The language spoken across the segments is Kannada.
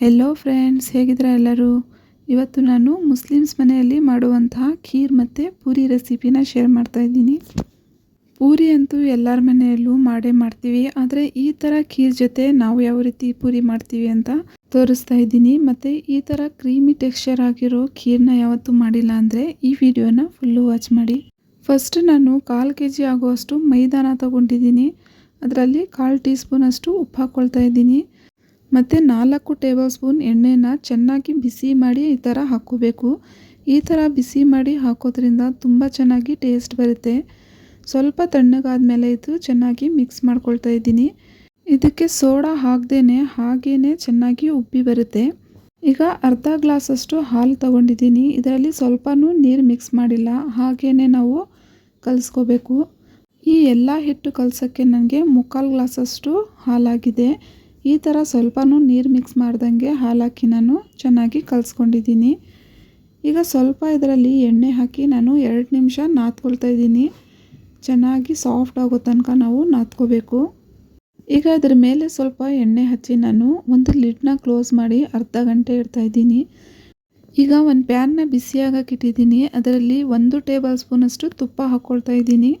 ಹೆಲೋ ಫ್ರೆಂಡ್ಸ್ ಹೇಗಿದ್ದೀರಾ ಎಲ್ಲರೂ? ಇವತ್ತು ನಾನು ಮುಸ್ಲಿಮ್ಸ್ ಮನೆಯಲ್ಲಿ ಮಾಡುವಂತಹ ಖೀರ್ ಮತ್ತು ಪೂರಿ ರೆಸಿಪಿನ ಶೇರ್ ಮಾಡ್ತಾ ಇದ್ದೀನಿ. ಪೂರಿ ಅಂತೂ ಎಲ್ಲರ ಮನೆಯಲ್ಲೂ ಮಾಡೇ ಮಾಡ್ತೀವಿ, ಆದರೆ ಈ ಥರ ಖೀರ್ ಜೊತೆ ನಾವು ಯಾವ ರೀತಿ ಪೂರಿ ಮಾಡ್ತೀವಿ ಅಂತ ತೋರಿಸ್ತಾ ಇದ್ದೀನಿ. ಮತ್ತು ಈ ಥರ ಕ್ರೀಮಿ ಟೆಕ್ಸ್ಚರ್ ಆಗಿರೋ ಖೀರ್ನ ಯಾವತ್ತೂ ಮಾಡಿಲ್ಲ ಅಂದರೆ ಈ ವಿಡಿಯೋನ ಫುಲ್ಲು ವಾಚ್ ಮಾಡಿ. ಫಸ್ಟ್ ನಾನು ಕಾಲು ಕೆ ಜಿ ಆಗುವಷ್ಟು ಮೈದಾನ ತಗೊಂಡಿದ್ದೀನಿ. ಅದರಲ್ಲಿ ಕಾಲು ಟೀ ಸ್ಪೂನಷ್ಟು ಉಪ್ಪು ಹಾಕ್ಕೊಳ್ತಾ ಇದ್ದೀನಿ. ಮತ್ತು ನಾಲ್ಕು ಟೇಬಲ್ ಸ್ಪೂನ್ ಎಣ್ಣೆನ ಚೆನ್ನಾಗಿ ಬಿಸಿ ಮಾಡಿ ಈ ಥರ ಹಾಕ್ಕೋಬೇಕು. ಈ ಥರ ಬಿಸಿ ಮಾಡಿ ಹಾಕೋದ್ರಿಂದ ತುಂಬ ಚೆನ್ನಾಗಿ ಟೇಸ್ಟ್ ಬರುತ್ತೆ. ಸ್ವಲ್ಪ ತಣ್ಣಗಾದ್ಮೇಲೆ ಇದು ಚೆನ್ನಾಗಿ ಮಿಕ್ಸ್ ಮಾಡ್ಕೊಳ್ತಾ ಇದ್ದೀನಿ. ಇದಕ್ಕೆ ಸೋಡಾ ಹಾಕ್ದೇ ಹಾಗೇ ಚೆನ್ನಾಗಿ ಉಬ್ಬಿ ಬರುತ್ತೆ. ಈಗ ಅರ್ಧ ಗ್ಲಾಸಷ್ಟು ಹಾಲು ತಗೊಂಡಿದ್ದೀನಿ. ಇದರಲ್ಲಿ ಸ್ವಲ್ಪನೂ ನೀರು ಮಿಕ್ಸ್ ಮಾಡಿಲ್ಲ. ಹಾಗೇ ನಾವು ಕಲಿಸ್ಕೋಬೇಕು. ಈ ಎಲ್ಲ ಹಿಟ್ಟು ಕಲಸೋಕ್ಕೆ ನನಗೆ ಮುಕ್ಕಾಲು ಗ್ಲಾಸಷ್ಟು ಹಾಲಾಗಿದೆ. ಈ ಥರ ಸ್ವಲ್ಪನೂ ನೀರು ಮಿಕ್ಸ್ ಮಾಡ್ದಂಗೆ ಹಾಲಾಕಿ ನಾನು ಚೆನ್ನಾಗಿ ಕಲಿಸ್ಕೊಂಡಿದ್ದೀನಿ. ಈಗ ಸ್ವಲ್ಪ ಇದರಲ್ಲಿ ಎಣ್ಣೆ ಹಾಕಿ ನಾನು ಎರಡು ನಿಮಿಷ ನಾದ್ಕೊಳ್ತಾ ಇದ್ದೀನಿ. ಚೆನ್ನಾಗಿ ಸಾಫ್ಟ್ ಆಗೋ ತನಕ ನಾವು ನಾದ್ಕೋಬೇಕು ಈಗ ಅದರ ಮೇಲೆ ಸ್ವಲ್ಪ ಎಣ್ಣೆ ಹಚ್ಚಿ ನಾನು ಒಂದು ಲಿಡ್ನ ಕ್ಲೋಸ್ ಮಾಡಿ ಅರ್ಧ ಗಂಟೆ ಇಡ್ತಾ ಇದ್ದೀನಿ. ಈಗ ಒಂದು ಪ್ಯಾನ್ನ ಬಿಸಿಯಾಗಕ್ಕೆ ಇಟ್ಟಿದ್ದೀನಿ. ಅದರಲ್ಲಿ ಒಂದು ಟೇಬಲ್ ಸ್ಪೂನಷ್ಟು ತುಪ್ಪ ಹಾಕ್ಕೊಳ್ತಾ ಇದ್ದೀನಿ.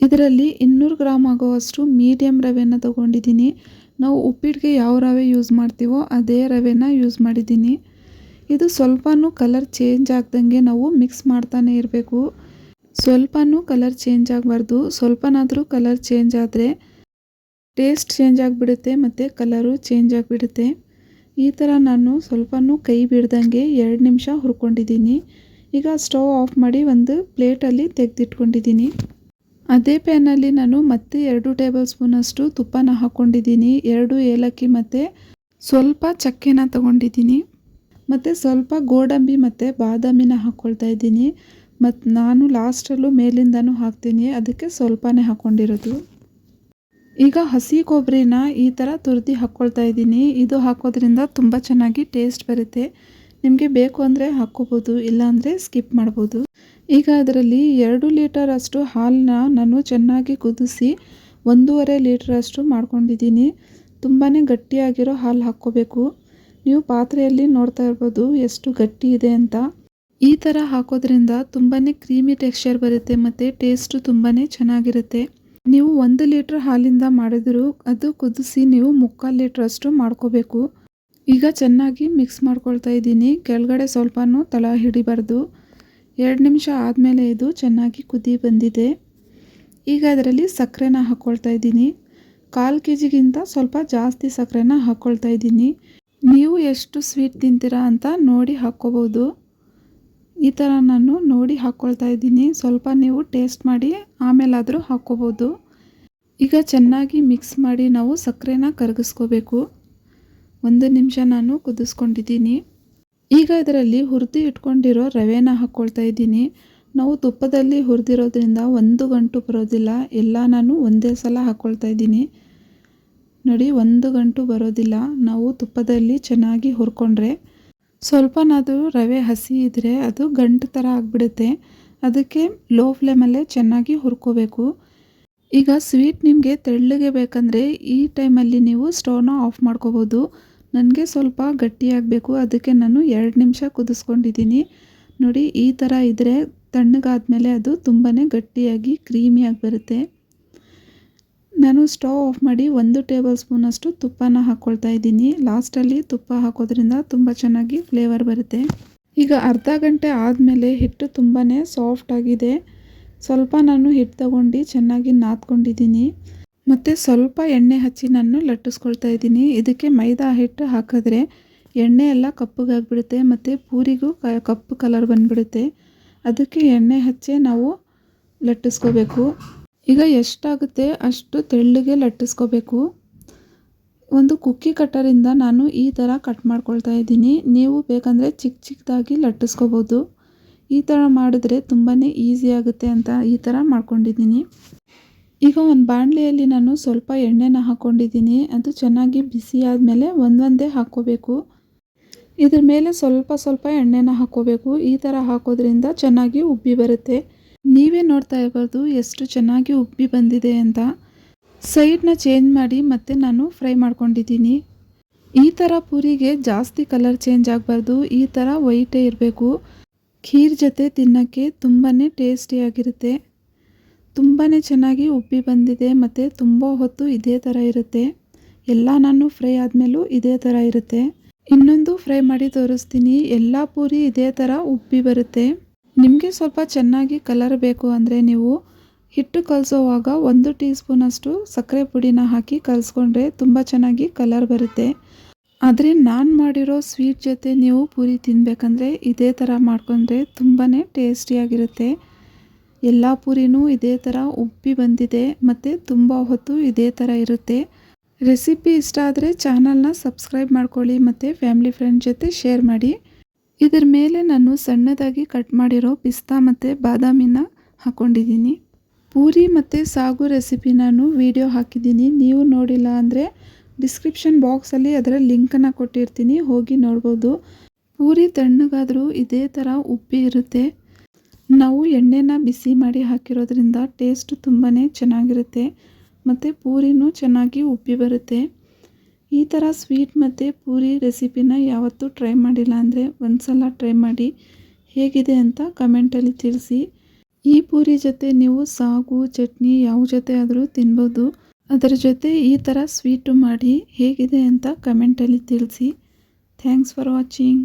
ಇದರಲ್ಲಿ ಇನ್ನೂರು ಗ್ರಾಮ್ ಆಗೋವಷ್ಟು ಮೀಡಿಯಮ್ ರವೆಯನ್ನು ತೊಗೊಂಡಿದ್ದೀನಿ. ನಾವು ಉಪ್ಪಿಟ್ಟಿಗೆ ಯಾವ ರವೆ ಯೂಸ್ ಮಾಡ್ತೀವೋ ಅದೇ ರವೆನ ಯೂಸ್ ಮಾಡಿದ್ದೀನಿ. ಇದು ಸ್ವಲ್ಪನೂ ಕಲರ್ ಚೇಂಜ್ ಆಗ್ದಂಗೆ ನಾವು ಮಿಕ್ಸ್ ಮಾಡ್ತಾನೆ ಇರಬೇಕು. ಸ್ವಲ್ಪನೂ ಕಲರ್ ಚೇಂಜ್ ಆಗಬಾರ್ದು. ಸ್ವಲ್ಪನಾದರೂ ಕಲರ್ ಚೇಂಜ್ ಆದರೆ ಟೇಸ್ಟ್ ಚೇಂಜ್ ಆಗಿಬಿಡುತ್ತೆ ಮತ್ತು ಕಲರು ಚೇಂಜ್ ಆಗಿಬಿಡುತ್ತೆ. ಈ ಥರ ನಾನು ಸ್ವಲ್ಪನೂ ಕೈ ಬಿಡ್ದಂಗೆ ಎರಡು ನಿಮಿಷ ಹುರ್ಕೊಂಡಿದ್ದೀನಿ. ಈಗ ಸ್ಟವ್ ಆಫ್ ಮಾಡಿ ಒಂದು ಪ್ಲೇಟಲ್ಲಿ ತೆಗೆದಿಟ್ಕೊಂಡಿದ್ದೀನಿ. ಅದೇ ಪ್ಯಾನಲ್ಲಿ ನಾನು ಮತ್ತೆ ಎರಡು ಟೇಬಲ್ ಸ್ಪೂನಷ್ಟು ತುಪ್ಪನ ಹಾಕ್ಕೊಂಡಿದ್ದೀನಿ. ಎರಡು ಏಲಕ್ಕಿ ಮತ್ತು ಸ್ವಲ್ಪ ಚಕ್ಕೆನ ತಗೊಂಡಿದ್ದೀನಿ. ಮತ್ತು ಸ್ವಲ್ಪ ಗೋಡಂಬಿ ಮತ್ತು ಬಾದಾಮಿನ ಹಾಕ್ಕೊಳ್ತಾ ಇದ್ದೀನಿ. ಮತ್ತು ನಾನು ಲಾಸ್ಟಲ್ಲೂ ಮೇಲಿಂದನೂ ಹಾಕ್ತೀನಿ. ಅದಕ್ಕೆ ಸ್ವಲ್ಪನೇ ಹಾಕ್ಕೊಂಡಿರೋದು ಈಗ ಹಸಿ ಕೊಬ್ಬರಿನ ಈ ಥರ ತುರಿದು ಹಾಕ್ಕೊಳ್ತಾ ಇದ್ದೀನಿ. ಇದು ಹಾಕೋದ್ರಿಂದ ತುಂಬ ಚೆನ್ನಾಗಿ ಟೇಸ್ಟ್ ಬರುತ್ತೆ. ನಿಮಗೆ ಬೇಕು ಅಂದರೆ ಹಾಕ್ಕೋಬೋದು ಇಲ್ಲಾಂದರೆ ಸ್ಕಿಪ್ ಮಾಡ್ಬೋದು. ಈಗ ಅದರಲ್ಲಿ ಎರಡು ಲೀಟರ್ ಅಷ್ಟು ಹಾಲನ್ನ ನಾನು ಚೆನ್ನಾಗಿ ಕುದಿಸಿ ಒಂದೂವರೆ ಲೀಟ್ರಷ್ಟು ಮಾಡ್ಕೊಂಡಿದ್ದೀನಿ. ತುಂಬಾ ಗಟ್ಟಿಯಾಗಿರೋ ಹಾಲು ಹಾಕ್ಕೋಬೇಕು. ನೀವು ಪಾತ್ರೆಯಲ್ಲಿ ನೋಡ್ತಾ ಇರ್ಬೋದು ಎಷ್ಟು ಗಟ್ಟಿ ಇದೆ ಅಂತ. ಈ ಥರ ಹಾಕೋದ್ರಿಂದ ತುಂಬಾ ಕ್ರೀಮಿ ಟೆಕ್ಸ್ಚರ್ ಬರುತ್ತೆ ಮತ್ತು ಟೇಸ್ಟು ತುಂಬಾ ಚೆನ್ನಾಗಿರುತ್ತೆ. ನೀವು ಒಂದು ಲೀಟ್ರ್ ಹಾಲಿಂದ ಮಾಡಿದರೂ ಅದು ಕುದಿಸಿ ನೀವು ಮುಕ್ಕಾಲು ಲೀಟ್ರಷ್ಟು ಮಾಡ್ಕೋಬೇಕು. ಈಗ ಚೆನ್ನಾಗಿ ಮಿಕ್ಸ್ ಮಾಡ್ಕೊಳ್ತಾ ಇದ್ದೀನಿ. ಕೆಳಗಡೆ ಸ್ವಲ್ಪನೂ ತಳ ಹಿಡಿಬಾರ್ದು. ಎರಡು ನಿಮಿಷ ಆದಮೇಲೆ ಇದು ಚೆನ್ನಾಗಿ ಕುದಿ ಬಂದಿದೆ. ಈಗ ಅದರಲ್ಲಿ ಸಕ್ಕರೆನ ಹಾಕ್ಕೊಳ್ತಾ ಇದ್ದೀನಿ. ಕಾಲು ಕೆ ಜಿಗಿಂತ ಸ್ವಲ್ಪ ಜಾಸ್ತಿ ಸಕ್ಕರೆನ ಹಾಕ್ಕೊಳ್ತಾ ಇದ್ದೀನಿ. ನೀವು ಎಷ್ಟು ಸ್ವೀಟ್ ತಿಂತೀರಾ ಅಂತ ನೋಡಿ ಹಾಕ್ಕೋಬೋದು. ಈ ಥರ ನಾನು ನೋಡಿ ಹಾಕ್ಕೊಳ್ತಾ ಇದ್ದೀನಿ. ಸ್ವಲ್ಪ ನೀವು ಟೇಸ್ಟ್ ಮಾಡಿ ಆಮೇಲಾದರೂ ಹಾಕ್ಕೋಬೋದು. ಈಗ ಚೆನ್ನಾಗಿ ಮಿಕ್ಸ್ ಮಾಡಿ ನಾವು ಸಕ್ಕರೆನ ಕರಗಿಸ್ಕೋಬೇಕು. ಒಂದು ನಿಮಿಷ ನಾನು ಕುದಿಸ್ಕೊಂಡಿದ್ದೀನಿ. ಈಗ ಇದರಲ್ಲಿ ಹುರಿದು ಇಟ್ಕೊಂಡಿರೋ ರವೆನ ಹಾಕ್ಕೊಳ್ತಾ ಇದ್ದೀನಿ. ನಾವು ತುಪ್ಪದಲ್ಲಿ ಹುರಿದಿರೋದ್ರಿಂದ ಒಂದು ಗಂಟು ಬರೋದಿಲ್ಲ. ಎಲ್ಲ ನಾನು ಒಂದೇ ಸಲ ಹಾಕ್ಕೊಳ್ತಾ ಇದ್ದೀನಿ. ನೋಡಿ, ಒಂದು ಗಂಟು ಬರೋದಿಲ್ಲ. ನಾವು ತುಪ್ಪದಲ್ಲಿ ಚೆನ್ನಾಗಿ ಹುರ್ಕೊಂಡ್ರೆ ಸ್ವಲ್ಪನಾದರೂ ರವೆ ಹಸಿ ಇದ್ದರೆ ಅದು ಗಂಟು ಥರ ಆಗಿಬಿಡುತ್ತೆ. ಅದಕ್ಕೆ ಲೋ ಫ್ಲೇಮಲ್ಲೇ ಚೆನ್ನಾಗಿ ಹುರ್ಕೋಬೇಕು. ಈಗ ಸ್ವೀಟ್ ನಿಮಗೆ ತೆಳ್ಳಗೆ ಬೇಕಂದರೆ ಈ ಟೈಮಲ್ಲಿ ನೀವು ಸ್ಟವ್ನ ಆಫ್ ಮಾಡ್ಕೋಬೋದು. ನನಗೆ ಸ್ವಲ್ಪ ಗಟ್ಟಿಯಾಗಬೇಕು, ಅದಕ್ಕೆ ನಾನು ಎರಡು ನಿಮಿಷ ಕುದಿಸ್ಕೊಂಡಿದ್ದೀನಿ. ನೋಡಿ, ಈ ಥರ ಇದ್ದರೆ ತಣ್ಣಗಾದ್ಮೇಲೆ ಅದು ತುಂಬಾ ಗಟ್ಟಿಯಾಗಿ, ಕ್ರೀಮಿಯಾಗಿ ಬರುತ್ತೆ. ನಾನು ಸ್ಟವ್ ಆಫ್ ಮಾಡಿ ಒಂದು ಟೇಬಲ್ ಸ್ಪೂನಷ್ಟು ತುಪ್ಪನ ಹಾಕ್ಕೊಳ್ತಾ ಇದ್ದೀನಿ. ಲಾಸ್ಟಲ್ಲಿ ತುಪ್ಪ ಹಾಕೋದ್ರಿಂದ ತುಂಬ ಚೆನ್ನಾಗಿ ಫ್ಲೇವರ್ ಬರುತ್ತೆ. ಈಗ ಅರ್ಧ ಗಂಟೆ ಆದಮೇಲೆ ಹಿಟ್ಟು ತುಂಬಾ ಸಾಫ್ಟ್ ಆಗಿದೆ. ಸ್ವಲ್ಪ ನಾನು ಹಿಟ್ಟು ತಗೊಂಡು ಚೆನ್ನಾಗಿ ನಾದ್ಕೊಂಡಿದ್ದೀನಿ. ಮತ್ತು ಸ್ವಲ್ಪ ಎಣ್ಣೆ ಹಚ್ಚಿ ನಾನು ಲಟ್ಟಿಸ್ಕೊಳ್ತಾ ಇದ್ದೀನಿ. ಇದಕ್ಕೆ ಮೈದಾ ಹಿಟ್ಟು ಹಾಕಿದ್ರೆ ಎಣ್ಣೆ ಎಲ್ಲ ಕಪ್ಪಗಾಗ್ಬಿಡುತ್ತೆ ಮತ್ತು ಪೂರಿಗೂ ಕ, ಕಪ್ಪು ಕಲರ್ ಬಂದುಬಿಡುತ್ತೆ. ಅದಕ್ಕೆ ಎಣ್ಣೆ ಹಚ್ಚಿ ನಾವು ಲಟ್ಟಿಸ್ಕೋಬೇಕು. ಈಗ ಎಷ್ಟಾಗುತ್ತೆ ಅಷ್ಟು ತೆಳ್ಳಗೆ ಲಟ್ಟಿಸ್ಕೋಬೇಕು. ಒಂದು ಕುಕ್ಕಿ ಕಟ್ಟರಿಂದ ನಾನು ಈ ಥರ ಕಟ್ ಮಾಡ್ಕೊಳ್ತಾ ಇದ್ದೀನಿ. ನೀವು ಬೇಕಂದರೆ ಚಿಕ್ಕ ಚಿಕ್ಕದಾಗಿ ಲಟ್ಟಿಸ್ಕೋಬೋದು. ಈ ಥರ ಮಾಡಿದ್ರೆ ತುಂಬಾ ಈಸಿ ಆಗುತ್ತೆ ಅಂತ ಈ ಥರ ಮಾಡ್ಕೊಂಡಿದ್ದೀನಿ. ಈಗ ಒಂದು ಬಾಣಲೆಯಲ್ಲಿ ನಾನು ಸ್ವಲ್ಪ ಎಣ್ಣೆನ ಹಾಕ್ಕೊಂಡಿದ್ದೀನಿ ಅದು ಚೆನ್ನಾಗಿ ಬಿಸಿ ಆದಮೇಲೆ ಒಂದೊಂದೇ ಹಾಕ್ಕೋಬೇಕು. ಇದ್ರ ಮೇಲೆ ಸ್ವಲ್ಪ ಸ್ವಲ್ಪ ಎಣ್ಣೆನ ಹಾಕ್ಕೋಬೇಕು. ಈ ಥರ ಹಾಕೋದ್ರಿಂದ ಚೆನ್ನಾಗಿ ಉಬ್ಬಿ ಬರುತ್ತೆ. ನೀವೇ ನೋಡ್ತಾ ಇರ್ಬೋದು ಎಷ್ಟು ಚೆನ್ನಾಗಿ ಉಬ್ಬಿ ಬಂದಿದೆ ಅಂತ. ಸೈಡ್ನ ಚೇಂಜ್ ಮಾಡಿ ಮತ್ತೆ ನಾನು ಫ್ರೈ ಮಾಡ್ಕೊಂಡಿದ್ದೀನಿ. ಈ ಥರ ಪೂರಿಗೆ ಜಾಸ್ತಿ ಕಲರ್ ಚೇಂಜ್ ಆಗಬಾರ್ದು. ಈ ಥರ ವೈಟೇ ಇರಬೇಕು. ಖೀರ್ ಜೊತೆ ತಿನ್ನೋಕ್ಕೆ ತುಂಬಾ ಟೇಸ್ಟಿಯಾಗಿರುತ್ತೆ ತುಂಬಾ ಚೆನ್ನಾಗಿ ಉಬ್ಬಿ ಬಂದಿದೆ ಮತ್ತು ತುಂಬ ಹೊತ್ತು ಇದೇ ಥರ ಇರುತ್ತೆ. ಎಲ್ಲ ನಾನು ಫ್ರೈ ಆದಮೇಲೂ ಇದೇ ಥರ ಇರುತ್ತೆ. ಇನ್ನೊಂದು ಫ್ರೈ ಮಾಡಿ ತೋರಿಸ್ತೀನಿ. ಎಲ್ಲ ಪೂರಿ ಇದೇ ಥರ ಉಬ್ಬಿ ಬರುತ್ತೆ. ನಿಮಗೆ ಸ್ವಲ್ಪ ಚೆನ್ನಾಗಿ ಕಲರ್ ಬೇಕು ಅಂದರೆ ನೀವು ಹಿಟ್ಟು ಕಲಸೋವಾಗ ಒಂದು ಟೀ ಸ್ಪೂನಷ್ಟು ಸಕ್ಕರೆ ಪುಡಿನ ಹಾಕಿ ಕಲಸ್ಕೊಂಡ್ರೆ ತುಂಬ ಚೆನ್ನಾಗಿ ಕಲರ್ ಬರುತ್ತೆ. ಆದರೆ ನಾನು ಮಾಡಿರೋ ಸ್ವೀಟ್ ಜೊತೆ ನೀವು ಪೂರಿ ತಿನ್ನಬೇಕಂದ್ರೆ ಇದೇ ಥರ ಮಾಡ್ಕೊಂಡ್ರೆ ತುಂಬಾ ಟೇಸ್ಟಿಯಾಗಿರುತ್ತೆ ಎಲ್ಲ ಪೂರಿನೂ ಇದೇ ಥರ ಉಬ್ಬಿ ಬಂದಿದೆ, ಮತ್ತು ತುಂಬ ಹೊತ್ತು ಇದೇ ಥರ ಇರುತ್ತೆ. ರೆಸಿಪಿ ಇಷ್ಟ ಆದರೆ ಚಾನಲ್ನ ಸಬ್ಸ್ಕ್ರೈಬ್ ಮಾಡ್ಕೊಳ್ಳಿ, ಮತ್ತು ಫ್ಯಾಮಿಲಿ ಫ್ರೆಂಡ್ ಜೊತೆ ಶೇರ್ ಮಾಡಿ. ಇದರ ಮೇಲೆ ನಾನು ಸಣ್ಣದಾಗಿ ಕಟ್ ಮಾಡಿರೋ ಪಿಸ್ತಾ ಮತ್ತು ಬಾದಾಮಿನ ಹಾಕ್ಕೊಂಡಿದ್ದೀನಿ ಪೂರಿ ಮತ್ತು ಸಾಗು ರೆಸಿಪಿ ನಾನು ವಿಡಿಯೋ ಹಾಕಿದ್ದೀನಿ, ನೀವು ನೋಡಿಲ್ಲ ಅಂದರೆ ಡಿಸ್ಕ್ರಿಪ್ಷನ್ ಬಾಕ್ಸಲ್ಲಿ ಅದರ ಲಿಂಕನ್ನು ಕೊಟ್ಟಿರ್ತೀನಿ, ಹೋಗಿ ನೋಡ್ಬೋದು. ಪೂರಿ ತಣ್ಣಗಾದರೂ ಇದೇ ಥರ ಉಪ್ಪಿ ಇರುತ್ತೆ. ನಾವು ಎಣ್ಣೆನ ಬಿಸಿ ಮಾಡಿ ಹಾಕಿರೋದ್ರಿಂದ ಟೇಸ್ಟ್ ತುಂಬಾ ಚೆನ್ನಾಗಿರುತ್ತೆ ಮತ್ತು ಪೂರಿನೂ ಚೆನ್ನಾಗಿ ಉಬ್ಬಿ ಬರುತ್ತೆ. ಈ ಥರ ಸ್ವೀಟ್ ಮತ್ತು ಪೂರಿ ರೆಸಿಪಿನ ಯಾವತ್ತೂ ಟ್ರೈ ಮಾಡಿಲ್ಲ ಅಂದರೆ ಒಂದು ಸಲ ಟ್ರೈ ಮಾಡಿ ಹೇಗಿದೆ ಅಂತ ಕಮೆಂಟಲ್ಲಿ ತಿಳಿಸಿ. ಈ ಪೂರಿ ಜೊತೆ ನೀವು ಸಾಗು, ಚಟ್ನಿ ಯಾವ ಜೊತೆ ಆದರೂ ತಿನ್ಬೋದು. ಅದರ ಜೊತೆ ಈ ಥರ ಸ್ವೀಟು ಮಾಡಿ ಹೇಗಿದೆ ಅಂತ ಕಮೆಂಟಲ್ಲಿ ತಿಳಿಸಿ. Thanks for watching